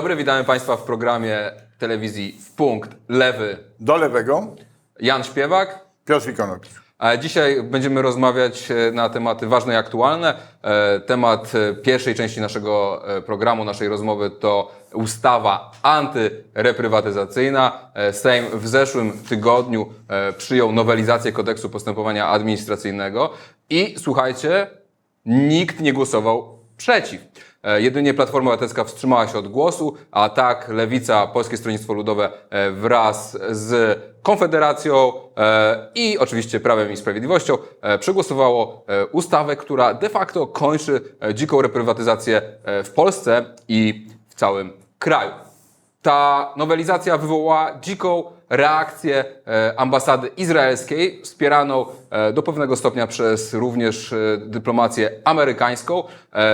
Dobry, witamy Państwa w programie telewizji w punkt lewy. Do lewego Jan Śpiewak. Piotr Ikonowicz. A Dzisiaj będziemy rozmawiać e, na tematy ważne i aktualne. E, Temat e, pierwszej części naszego programu, naszej rozmowy to ustawa antyreprywatyzacyjna. Sejm w zeszłym tygodniu przyjął nowelizację kodeksu postępowania administracyjnego i słuchajcie, nikt nie głosował przeciw. E, Jedynie Platforma Obywatelska wstrzymała się od głosu, a tak Lewica, Polskie Stronnictwo Ludowe e, wraz z Konfederacją e, i oczywiście Prawem i Sprawiedliwością przegłosowało ustawę, która de facto kończy dziką reprywatyzację w Polsce i w całym kraju. Ta nowelizacja wywołała dziką reakcję e, ambasady izraelskiej, wspieraną e, do pewnego stopnia przez również e, dyplomację amerykańską.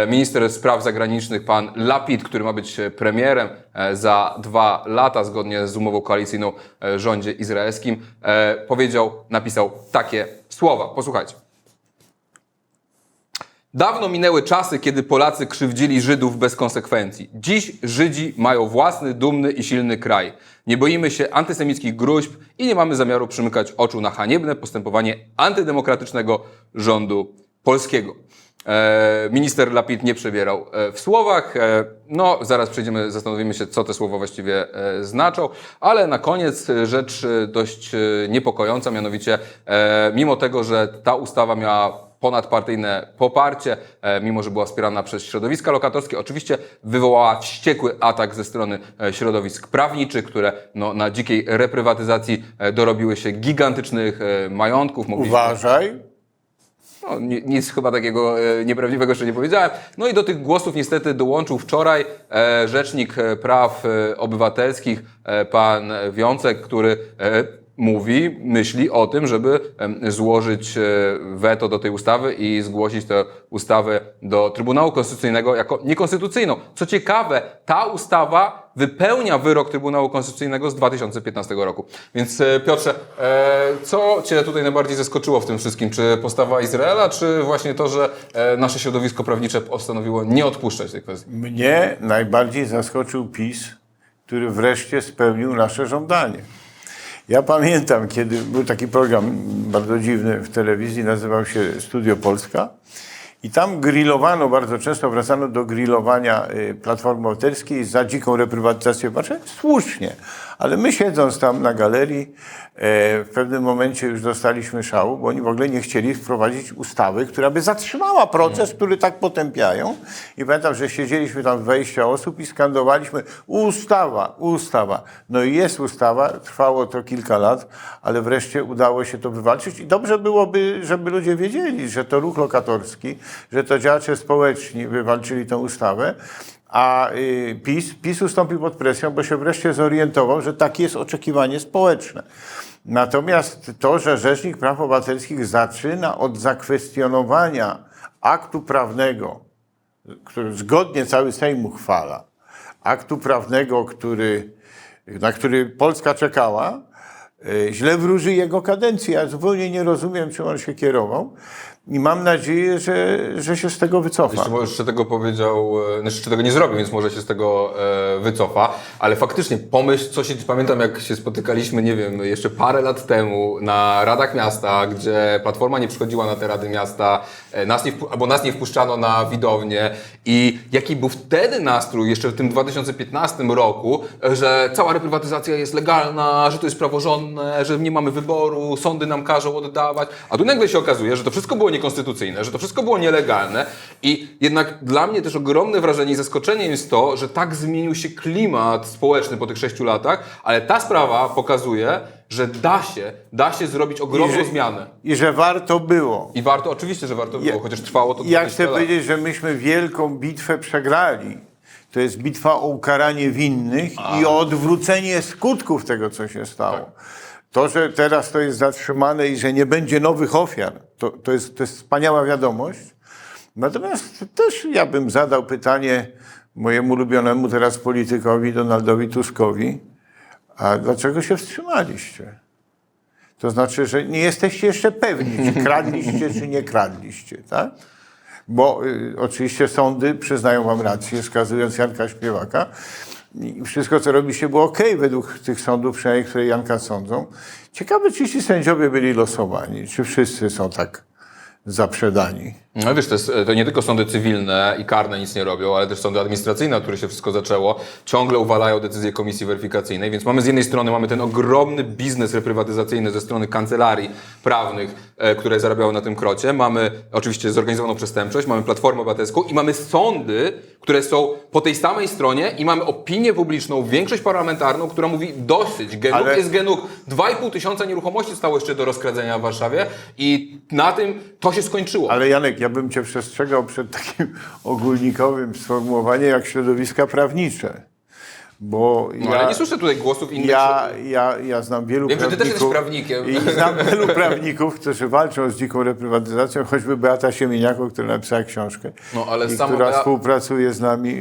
Minister spraw zagranicznych, pan Lapid, który ma być premierem za dwa lata, zgodnie z umową koalicyjną rządzie izraelskim, powiedział, napisał takie słowa. Posłuchajcie. Dawno minęły czasy, kiedy Polacy krzywdzili Żydów bez konsekwencji. Dziś Żydzi mają własny, dumny i silny kraj. Nie boimy się antysemickich gruźb i nie mamy zamiaru przymykać oczu na haniebne postępowanie antydemokratycznego rządu polskiego. E, minister Lapid nie przebierał e, w słowach. E, no, zaraz przejdziemy, zastanowimy się, co te słowa właściwie znaczą, ale na koniec rzecz dość niepokojąca, mianowicie mimo tego, że ta ustawa miała ponadpartyjne poparcie, e, mimo że była wspierana przez środowiska lokatorskie. Oczywiście wywołała wściekły atak ze strony e, środowisk prawniczych, które no, na dzikiej reprywatyzacji e, dorobiły się gigantycznych majątków. Uważaj, no, ni- nic chyba takiego nieprawdziwego jeszcze nie powiedziałem. No i do tych głosów niestety dołączył wczoraj rzecznik praw obywatelskich, pan Wiącek, który mówi, myśli o tym, żeby złożyć e, weto do tej ustawy i zgłosić tę ustawę do Trybunału Konstytucyjnego jako niekonstytucyjną. Co ciekawe, ta ustawa wypełnia wyrok Trybunału Konstytucyjnego z 2015 roku. Więc e, Piotrze, e, co Cię tutaj najbardziej zaskoczyło w tym wszystkim? Czy postawa Izraela, czy właśnie to, że nasze środowisko prawnicze postanowiło nie odpuszczać tej kwestii? mnie najbardziej zaskoczył PiS, który wreszcie spełnił nasze żądanie. Ja pamiętam, kiedy był taki program bardzo dziwny w telewizji, nazywał się Studio Polska. I tam grillowano bardzo często, wracano do grillowania y, Platformy Obywatelskiej za dziką reprywatyzację Warszawy. Słusznie. Ale my siedząc tam na galerii, e, w pewnym momencie już dostaliśmy szału, bo oni w ogóle nie chcieli wprowadzić ustawy, która by zatrzymała proces, który tak potępiają. I pamiętam, że siedzieliśmy tam 20 osób i skandowaliśmy ustawa, ustawa. No i jest ustawa, trwało to kilka lat, ale wreszcie udało się to wywalczyć i dobrze byłoby, żeby ludzie wiedzieli, że to ruch lokatorski, że to działacze społeczni wywalczyli tę ustawę, a y, PiS, PiS ustąpił pod presją, bo się wreszcie zorientował, że takie jest oczekiwanie społeczne. Natomiast to, że Rzecznik Praw Obywatelskich zaczyna od zakwestionowania aktu prawnego, który zgodnie cały Sejm uchwala, aktu prawnego, który, na który Polska czekała, y, źle wróży jego kadencji. Ja zupełnie nie rozumiem, czym on się kierował i mam nadzieję, że, że się z tego wycofa. Jeszcze, jeszcze tego powiedział, e, znaczy jeszcze tego nie zrobił, więc może się z tego e, wycofa, ale faktycznie pomyśl, co się, pamiętam jak się spotykaliśmy, nie wiem, jeszcze parę lat temu na Radach Miasta, gdzie Platforma nie przychodziła na te Rady Miasta, e, nas nie albo nas nie wpuszczano na widownię. I jaki był wtedy nastrój, jeszcze w tym 2015 roku, że cała reprywatyzacja jest legalna, że to jest praworządne, że nie mamy wyboru, sądy nam każą oddawać, a tu nagle się okazuje, że to wszystko było niekonstytucyjne, że to wszystko było nielegalne i jednak dla mnie też ogromne wrażenie i zaskoczeniem jest to, że tak zmienił się klimat społeczny po tych sześciu latach, ale ta sprawa pokazuje, że da się, da się zrobić ogromną I że- zmianę. I że warto było. I warto, oczywiście, że warto było, Ja- chociaż trwało to Ja 20 chcę lat. powiedzieć, że myśmy wielką bitwę przegrali. To jest bitwa o ukaranie winnych i o odwrócenie skutków tego, co się stało. Tak. To, że teraz to jest zatrzymane i że nie będzie nowych ofiar, to, to, jest, to jest wspaniała wiadomość. Natomiast też ja bym zadał pytanie mojemu ulubionemu teraz politykowi, Donaldowi Tuskowi, a dlaczego się wstrzymaliście? To znaczy, że nie jesteście jeszcze pewni, czy kradliście, czy nie kradliście, tak? Bo y, oczywiście sądy przyznają wam rację, skazując Janka Śpiewaka, i wszystko, co robi się, było ok według tych sądów, przynajmniej które Janka sądzą. Ciekawe, czy ci sędziowie byli losowani, czy wszyscy są tak zaprzedani. No wiesz, to, jest, to nie tylko sądy cywilne i karne nic nie robią, ale też sądy administracyjne, od których się wszystko zaczęło, ciągle uwalają decyzje komisji weryfikacyjnej, więc mamy z jednej strony mamy ten ogromny biznes reprywatyzacyjny ze strony kancelarii prawnych, e, które zarabiały na tym krocie, mamy oczywiście zorganizowaną przestępczość, mamy Platformę Obywatelską i mamy sądy, które są po tej samej stronie i mamy opinię publiczną, większość parlamentarną, która mówi dosyć, genuk Ale- jest genuk, 2,5 tysiąca nieruchomości zostało jeszcze do rozkradzenia w Warszawie i na tym to się skończyło. Ale Janek, ja bym cię przestrzegał przed takim ogólnikowym sformułowaniem jak środowiska prawnicze. Bo No, ja, ale nie słyszę tutaj głosów innych. ja, ja, ja znam wielu Wiem, że ty też prawników. jesteś prawnikiem. I znam wielu prawników, którzy walczą z dziką reprywatyzacją, choćby Beata Siemieniako, która napisała książkę. No, ale i sama która Bea- współpracuje z nami y,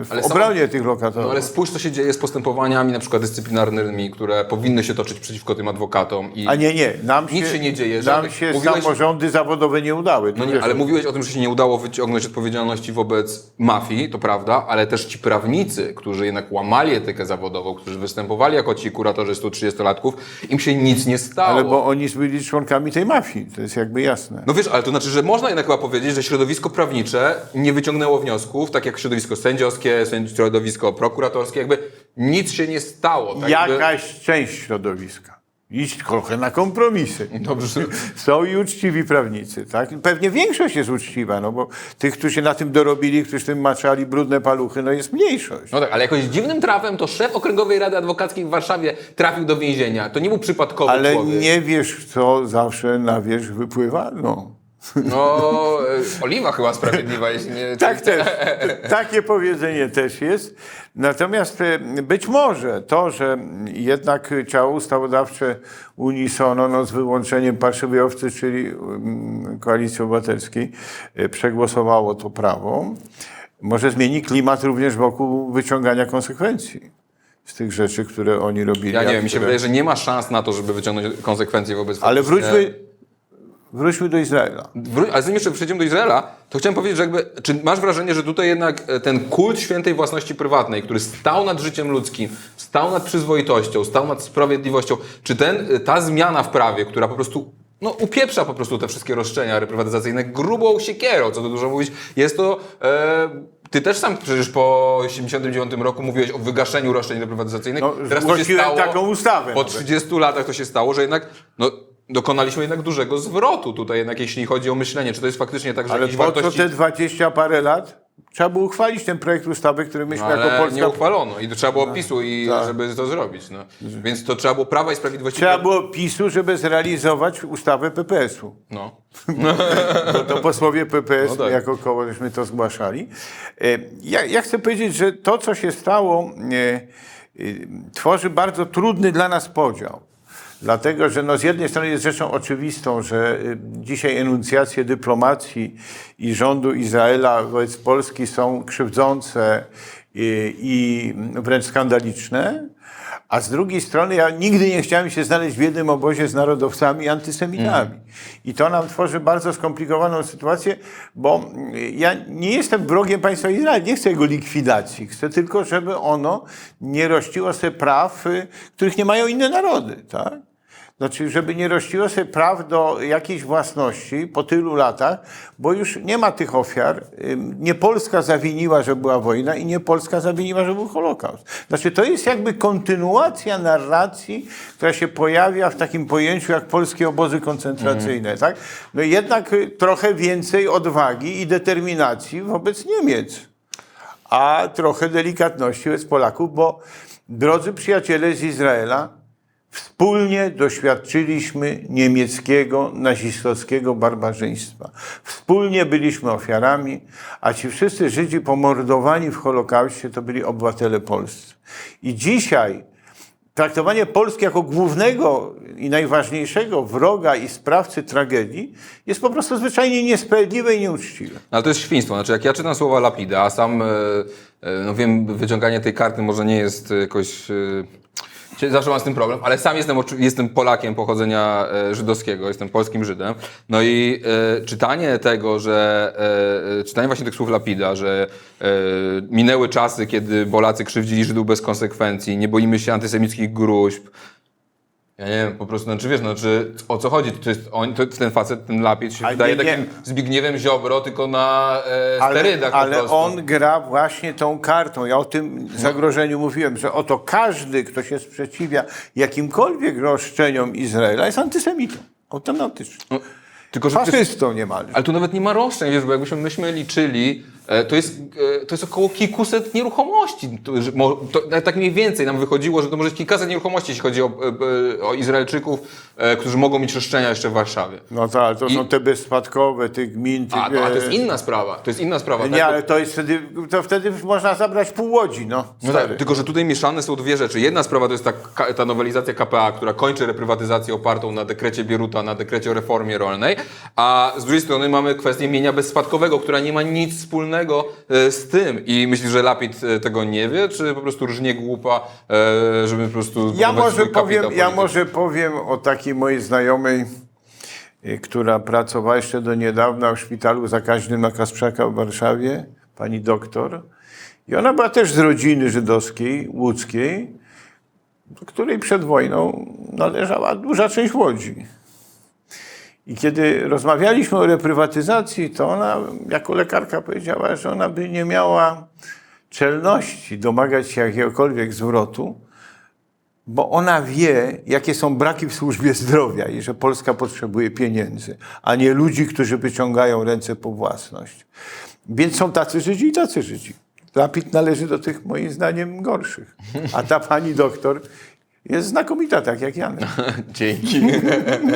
y, w Ale sama- obronie tych lokatorów. No ale spójrz, co się dzieje z postępowaniami na przykład dyscyplinarnymi, które powinny się toczyć przeciwko tym adwokatom. I... A nie, nie. Nam się, Nic się nie dzieje, Nam się mówiłeś- samorządy zawodowe nie udały. No nie, wiesz, ale mówiłeś o tym, że się nie udało wyciągnąć odpowiedzialności wobec mafii, to prawda, ale też ci prawnicy, którzy jednak łamali etykę zawodową, którzy występowali jako ci kuratorzy 130-latków, im się nic nie stało. Ale bo oni byli członkami tej mafii, to jest jakby jasne. No wiesz, ale to znaczy, że można jednak chyba powiedzieć, że środowisko prawnicze nie wyciągnęło wniosków, tak jak środowisko sędziowskie, sędzi- środowisko prokuratorskie, jakby nic się nie stało. Tak jakby- Jakaś część środowiska. Idź trochę na kompromisy. Dobrze. Są i uczciwi prawnicy, tak? Pewnie większość jest uczciwa, no bo tych, którzy się na tym dorobili, którzy tym maczali brudne paluchy, no jest mniejszość. No tak, ale jakoś dziwnym trafem to szef Okręgowej Rady Adwokackiej w Warszawie trafił do więzienia. To nie był przypadkowy Ale człowiek. nie wiesz, co zawsze na wierzch wypływa? No. No, e, Oliwa chyba sprawiedliwa, jeśli nie... Tak też. Takie powiedzenie też jest. Natomiast e, być może to, że jednak ciało ustawodawcze unisono, no z wyłączeniem parszywej owcy, czyli mm, Koalicji Obywatelskiej, e, przegłosowało to prawo, może zmieni klimat również wokół wyciągania konsekwencji z tych rzeczy, które oni robili. Ja nie wiem, mi się które- wydaje, że nie ma szans na to, żeby wyciągnąć konsekwencje wobec... Ale wróćmy, wróćmy do Izraela. Ale zanim jeszcze przejdziemy do Izraela, to chciałem powiedzieć, że jakby, czy masz wrażenie, że tutaj jednak e, ten kult świętej własności prywatnej, który stał nad życiem ludzkim, stał nad przyzwoitością, stał nad sprawiedliwością, czy ten, e, ta zmiana w prawie, która po prostu no, upieprza po prostu te wszystkie roszczenia reprywatyzacyjne grubą siekierą, co tu dużo mówić, jest to... E, ty też sam przecież po 1979 roku mówiłeś o wygaszeniu roszczeń reprywatyzacyjnych. No, to się zgłosiłem taką ustawę Po nawet. 30 latach to się stało, że jednak no, dokonaliśmy jednak dużego zwrotu tutaj jednak, jeśli chodzi o myślenie. Czy to jest faktycznie tak, że Ale jakieś po co wartości... te 20 parę lat? Trzeba było uchwalić ten projekt ustawy, który myśmy No, jako ale Polska... nie uchwalono i trzeba było PiSu, i, tak. żeby to zrobić. No. Więc to trzeba było Prawa i Sprawiedliwości. Trzeba było PiSu, żeby zrealizować ustawę PPS-u. No. Bo to posłowie PPS No tak. jako koło żeśmy to zgłaszali. E, Ja, ja chcę powiedzieć, że to, co się stało, e, e, tworzy bardzo trudny dla nas podział. Dlatego, że no z jednej strony jest rzeczą oczywistą, że e, dzisiaj enuncjacje dyplomacji i rządu Izraela wobec Polski są krzywdzące i, i wręcz skandaliczne. A z drugiej strony ja nigdy nie chciałem się znaleźć w jednym obozie z narodowcami i antysemitami. I to nam tworzy bardzo skomplikowaną sytuację, bo mm, ja nie jestem wrogiem państwa Izrael, nie chcę jego likwidacji. Chcę tylko, żeby ono nie rościło sobie praw, y, których nie mają inne narody. Tak? Znaczy, żeby nie rościło sobie praw do jakiejś własności po tylu latach, bo już nie ma tych ofiar. Nie Polska zawiniła, że była wojna i nie Polska zawiniła, że był Holokaust. Znaczy, to jest jakby kontynuacja narracji, która się pojawia w takim pojęciu jak polskie obozy koncentracyjne. Tak? No jednak y, trochę więcej odwagi i determinacji wobec Niemiec a trochę delikatności wobec Polaków, bo drodzy przyjaciele z Izraela, wspólnie doświadczyliśmy niemieckiego, nazistowskiego barbarzyństwa. Wspólnie byliśmy ofiarami, a ci wszyscy Żydzi pomordowani w Holokauście to byli obywatele polscy. I dzisiaj traktowanie Polski jako głównego i najważniejszego wroga i sprawcy tragedii jest po prostu zwyczajnie niesprawiedliwe i nieuczciwe. No, Ale to jest świństwo. Znaczy, jak ja czytam słowa Lapida, a sam, e, e, no wiem, wyciąganie tej karty może nie jest jakoś e, Cie- Zawsze mam z tym problem, ale sam jestem, jestem Polakiem pochodzenia e, żydowskiego, jestem polskim Żydem. No i e, czytanie tego, że e, e, czytanie właśnie tych słów Lapida, że e, minęły czasy, kiedy Polacy krzywdzili Żydów bez konsekwencji, nie boimy się antysemickich gruźb. Ja nie wiem, po prostu, znaczy wiesz, znaczy o co chodzi? To jest on, to, ten facet, ten Lapid się A wydaje nie, nie. takim Zbigniewem Ziobro, tylko na e, Ale, sterydach po ale prostu. on gra właśnie tą kartą. Ja o tym zagrożeniu mówiłem, że oto każdy, kto się sprzeciwia jakimkolwiek roszczeniom Izraela, jest antysemitą. Automatycznie. No, tylko, że jest, Faszystą niemalże. Ale tu nawet nie ma roszczeń, wiesz, bo jakbyśmy myśmy liczyli, to jest, e, to jest około kilkuset nieruchomości. To, to, tak mniej więcej nam wychodziło, że to może jest kilkaset nieruchomości, jeśli chodzi o, e, e, o Izraelczyków, e, którzy mogą mieć roszczenia jeszcze w Warszawie. No tak, to I- są te bezspadkowe, tych gmin. Tych, A, to, a to jest e, inna sprawa. To jest inna sprawa. Nie, tak? ale to jest wtedy, to wtedy można zabrać pół łodzi, no. No tak, tylko że tutaj mieszane są dwie rzeczy. Jedna sprawa to jest ta, ta nowelizacja KPA, która kończy reprywatyzację opartą na dekrecie Bieruta, na dekrecie o reformie rolnej, a z drugiej strony mamy kwestię mienia bezspadkowego, która nie ma nic wspólnego e, z tym. I myślisz, że Lapid e, tego nie wie, czy po prostu różnie głupa, e, żeby po prostu Ja może, powiem, ja może powiem o takiej mojej znajomej, która pracowała jeszcze do niedawna w szpitalu zakaźnym na Kasprzaka w Warszawie, pani doktor. I ona była też z rodziny żydowskiej, łódzkiej, do której przed wojną należała duża część Łodzi. I kiedy rozmawialiśmy o reprywatyzacji, to ona jako lekarka powiedziała, że ona by nie miała czelności domagać się jakiegokolwiek zwrotu, bo ona wie, jakie są braki w służbie zdrowia i że Polska potrzebuje pieniędzy, a nie ludzi, którzy wyciągają ręce po własność. Więc są tacy Żydzi i tacy Żydzi. Lapid należy do tych, moim zdaniem, gorszych. A ta pani doktor jest znakomita, tak jak Janek. Dzięki.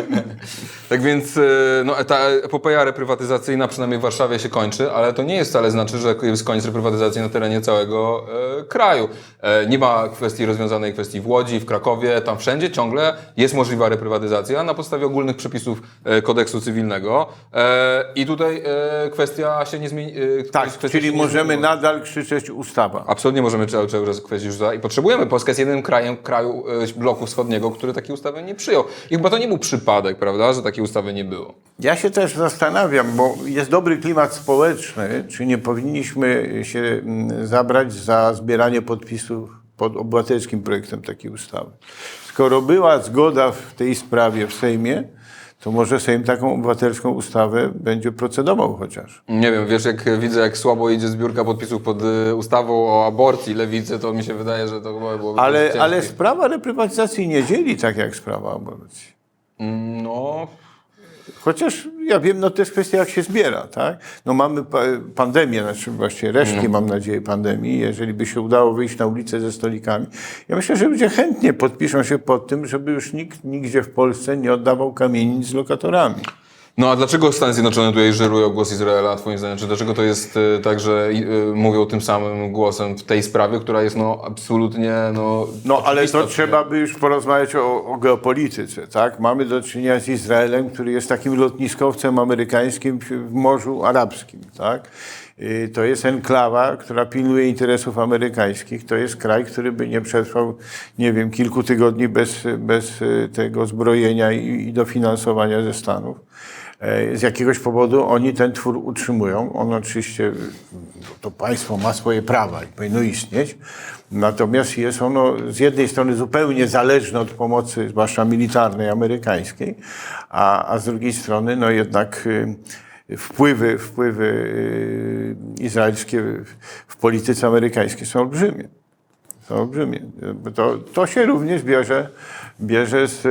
tak więc e, no, ta epopeja reprywatyzacyjna przynajmniej w Warszawie się kończy, ale to nie jest wcale znaczy, że jest koniec reprywatyzacji na terenie całego e, kraju. E, nie ma kwestii rozwiązanej kwestii w Łodzi, w Krakowie, tam wszędzie ciągle jest możliwa reprywatyzacja na podstawie ogólnych przepisów e, kodeksu cywilnego. E, I tutaj e, kwestia się nie zmieni. e, Tak, czyli możemy nadal krzyczeć ustawa. Absolutnie możemy cały czas kwestię rzucać i potrzebujemy. Polska jest jedynym krajem kraju e, bloku wschodniego, który takiej ustawy nie przyjął. I chyba to nie był przypadek, prawda, że takiej ustawy nie było. Ja się też zastanawiam, bo jest dobry klimat społeczny, czy nie powinniśmy się mm, zabrać za zbieranie podpisów pod obywatelskim projektem takiej ustawy. Skoro była zgoda w tej sprawie w Sejmie, to może Sejm taką obywatelską ustawę będzie procedował chociaż. Nie wiem, wiesz, jak widzę, jak słabo idzie zbiórka podpisów pod y, ustawą o aborcji lewicy, to mi się wydaje, że to chyba byłoby Ale, ale sprawa reprywatyzacji nie dzieli tak jak sprawa aborcji. No, Chociaż ja wiem, no to jest kwestia, jak się zbiera, tak? No mamy pa- pandemię, znaczy właściwie resztki, mam nadzieję, pandemii. Jeżeli by się udało wyjść na ulicę ze stolikami, ja myślę, że ludzie chętnie podpiszą się pod tym, żeby już nikt nigdzie w Polsce nie oddawał kamienic z lokatorami. No a dlaczego Stany Zjednoczone tutaj żerują głos Izraela, twoim zdaniem? Czy dlaczego to jest y, tak, że y, mówią tym samym głosem w tej sprawie, która jest no absolutnie, no... No ale to trzeba by już porozmawiać o, o geopolityce, tak? Mamy do czynienia z Izraelem, który jest takim lotniskowcem amerykańskim w Morzu Arabskim, tak? Y, To jest enklawa, która pilnuje interesów amerykańskich. To jest kraj, który by nie przetrwał, nie wiem, kilku tygodni bez, bez y, tego zbrojenia i, i dofinansowania ze Stanów. E, Z jakiegoś powodu oni ten twór utrzymują. On oczywiście, to państwo ma swoje prawa i powinno istnieć. Natomiast jest ono z jednej strony zupełnie zależne od pomocy, zwłaszcza militarnej, amerykańskiej, a, a z drugiej strony no jednak y, wpływy, wpływy y, izraelskie w, w polityce amerykańskiej są olbrzymie. Są olbrzymie. To, to się również bierze, bierze z,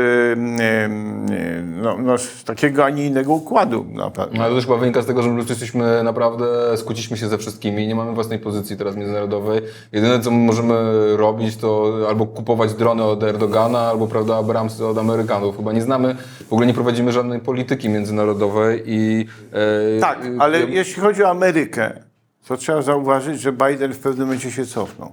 no, no, z takiego, a nie innego układu. No, ale to też chyba wynika z tego, że my jesteśmy naprawdę, skłóciliśmy się ze wszystkimi, nie mamy własnej pozycji teraz międzynarodowej. Jedyne, co możemy robić, to albo kupować drony od Erdogana, albo, prawda, Abramsy od Amerykanów. Chyba nie znamy, w ogóle nie prowadzimy żadnej polityki międzynarodowej i... e, Tak, ale ja- jeśli chodzi o Amerykę, to trzeba zauważyć, że Biden w pewnym momencie się cofnął.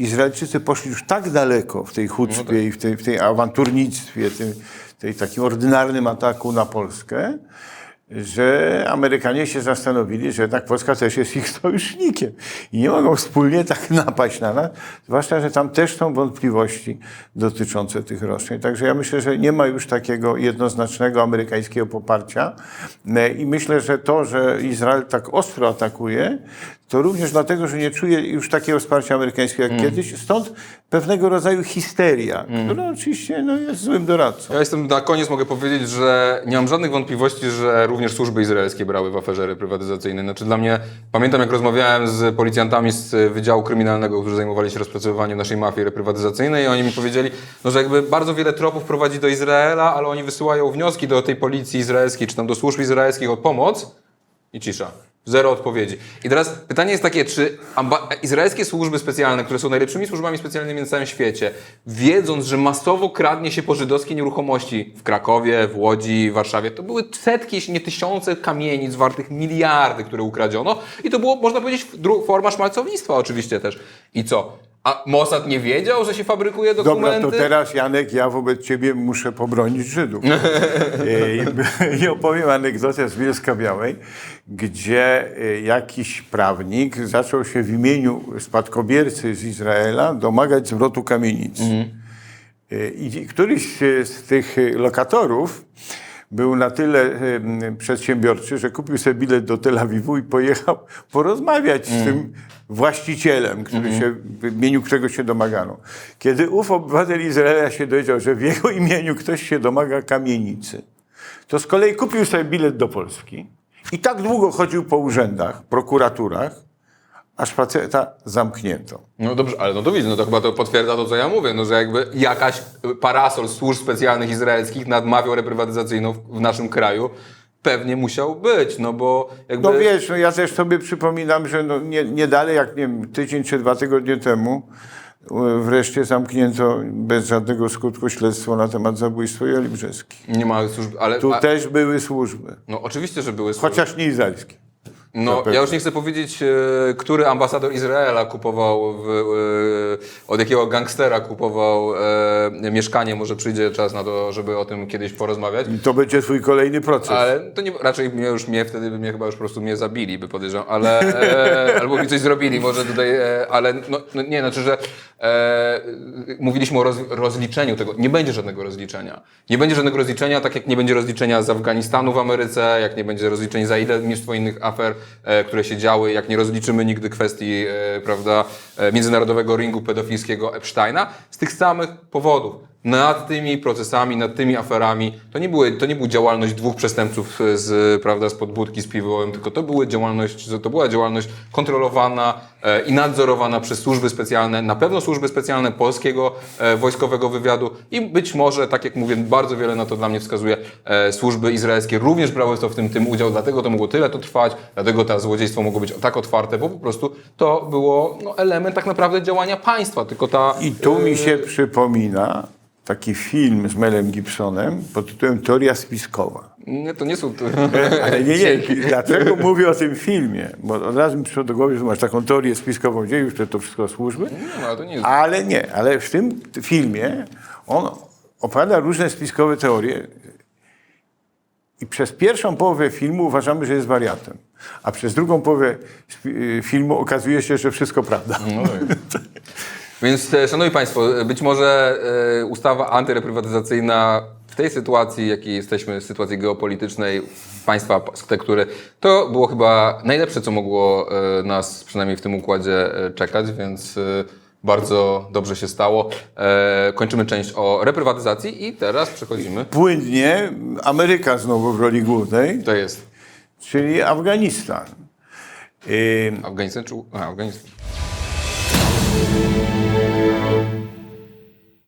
Izraelczycy poszli już tak daleko w tej chucpie i w tej, w tej awanturnictwie, tym, tej takim ordynarnym ataku na Polskę, że Amerykanie się zastanowili, że jednak Polska też jest ich sojusznikiem i nie mogą wspólnie tak napaść na nas, zwłaszcza, że tam też są wątpliwości dotyczące tych roszczeń. Także ja myślę, że nie ma już takiego jednoznacznego amerykańskiego poparcia E, i myślę, że to, że Izrael tak ostro atakuje, to również dlatego, że nie czuje już takiego wsparcia amerykańskiego jak kiedyś, stąd pewnego rodzaju histeria, która oczywiście no, jest złym doradcą. Ja jestem na koniec mogę powiedzieć, że nie mam żadnych wątpliwości, że również służby izraelskie brały w aferze reprywatyzacyjnej. Znaczy dla mnie, pamiętam jak rozmawiałem z policjantami z Wydziału Kryminalnego, którzy zajmowali się rozpracowywaniem naszej mafii reprywatyzacyjnej i oni mi powiedzieli, no, że jakby bardzo wiele tropów prowadzi do Izraela, ale oni wysyłają wnioski do tej policji izraelskiej, czy tam do służb izraelskich o pomoc i cisza. Zero odpowiedzi. I teraz pytanie jest takie, czy izraelskie służby specjalne, które są najlepszymi służbami specjalnymi na całym świecie, wiedząc, że masowo kradnie się po żydowskie nieruchomości w Krakowie, w Łodzi, w Warszawie, to były setki, jeśli nie tysiące kamienic wartych miliardy, które ukradziono i to było, można powiedzieć, forma szmalcownictwa oczywiście też. I co? A Mossad nie wiedział, że się fabrykuje Dobra, dokumenty? to teraz Janek, ja wobec ciebie muszę pobronić Żydów. I- I opowiem anegdotę z Bielska Białej, gdzie e, jakiś prawnik zaczął się w imieniu spadkobiercy z Izraela domagać zwrotu kamienic. E, I któryś z tych lokatorów był na tyle em, przedsiębiorczy, że kupił sobie bilet do Tel Awiwu i pojechał porozmawiać z tym właścicielem, który się, w imieniu którego się domagano. Kiedy ów obywatel Izraela się dowiedział, że w jego imieniu ktoś się domaga kamienicy, to z kolei kupił sobie bilet do Polski i tak długo chodził po urzędach, prokuraturach, aż faceta zamknięto. No dobrze, ale no to widzisz, no to chyba to potwierdza to, co ja mówię, no że jakby jakaś y, parasol służb specjalnych izraelskich nad mafią reprywatyzacyjną w, naszym kraju pewnie musiał być, no bo jakby... No wiesz, no ja też sobie przypominam, że no nie, nie dalej jak nie wiem, tydzień czy dwa tygodnie temu e, wreszcie zamknięto bez żadnego skutku śledztwo na temat zabójstwa Joli Brzeskiej. Nie ma służb, ale... Tu też były służby, no oczywiście, że były służby. chociaż nie izraelskie. No, ja już nie chcę powiedzieć, e, który ambasador Izraela kupował, w, e, od jakiego gangstera kupował e, mieszkanie, może przyjdzie czas na to, żeby o tym kiedyś porozmawiać. I to będzie twój kolejny proces. Ale to nie, raczej mnie już mnie wtedy by mnie chyba już po prostu mnie zabili, by podejrzewam, ale e, albo mi coś zrobili, może tutaj, e, ale no, no nie, znaczy, że e, mówiliśmy o roz, rozliczeniu tego. Nie będzie żadnego rozliczenia. Nie będzie żadnego rozliczenia, tak jak nie będzie rozliczenia z Afganistanu w Ameryce, jak nie będzie rozliczeń za ile mnóstwo innych afer, e, które się działy, jak nie rozliczymy nigdy kwestii, e, prawda, e, międzynarodowego ringu pedofilskiego Epsteina, z tych samych powodów nad tymi procesami, nad tymi aferami, to nie, były, to nie była działalność dwóch przestępców z, prawda, z podbudki z piwołem, tylko to, były działalność, to była działalność kontrolowana e, i nadzorowana przez służby specjalne, na pewno służby specjalne polskiego e, wojskowego wywiadu. I być może, tak jak mówię, bardzo wiele na to dla mnie wskazuje, e, służby izraelskie również brały to w tym, tym udział, dlatego to mogło tyle to trwać, dlatego to złodziejstwo mogło być tak otwarte, bo po prostu to było no, element tak naprawdę działania państwa, tylko ta... I tu mi się przypomina taki film z Melem Gibsonem pod tytułem Teoria spiskowa. Nie, to nie są... Ale nie, nie, dlaczego mówię o tym filmie? Bo od razu mi przyszło do głowy, że masz taką teorię spiskową, gdzie już to, to wszystko służby. Nie, no, ale to nie jest... Ale nie, ale w tym filmie on opowiada różne spiskowe teorie i przez pierwszą połowę filmu uważamy, że jest wariatem, a przez drugą połowę y, filmu okazuje się, że wszystko prawda. No tak. Więc, e, szanowni Państwo, e, być może e, ustawa antyreprywatyzacyjna w tej sytuacji, jakiej jesteśmy, sytuacji geopolitycznej państwa, które to było chyba najlepsze, co mogło nas przynajmniej w tym układzie czekać, więc bardzo dobrze się stało. E, kończymy część o reprywatyzacji i teraz przechodzimy. Płynnie Ameryka znowu w roli głównej, To jest czyli Afganistan. Y, Afganistan czy... A, Afganistan.